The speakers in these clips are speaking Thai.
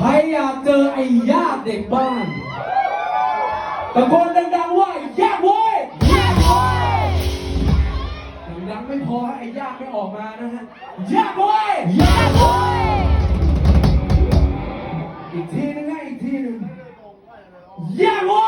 ใครอยากเจอไอ้ญาติเด็กบ้านตะโกนดังๆว่าญาติเว้ยญาติเว้ยดังๆไม่พอไอ้ญาติไม่ออกมานะฮะญาติเว้ยญาติเว้ยอีกทีนึงนะอีกทีนึงญาติเว้ย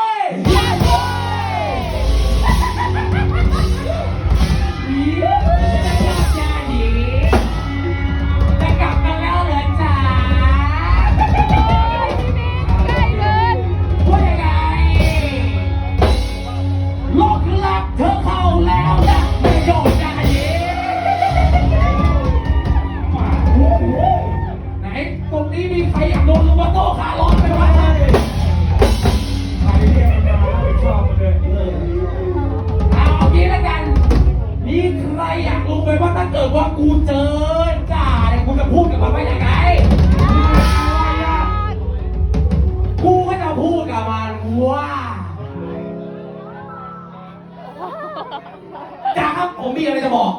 นี่ใครอยากรู้ไหมว่าถ้าเกิดว่ากูเจอจ่าเนี่ยกูจะพูดกับมันว่าอย่างไรกูก็จะพูดกับมันว่าจ่าครับผมมีอะไรจะบอก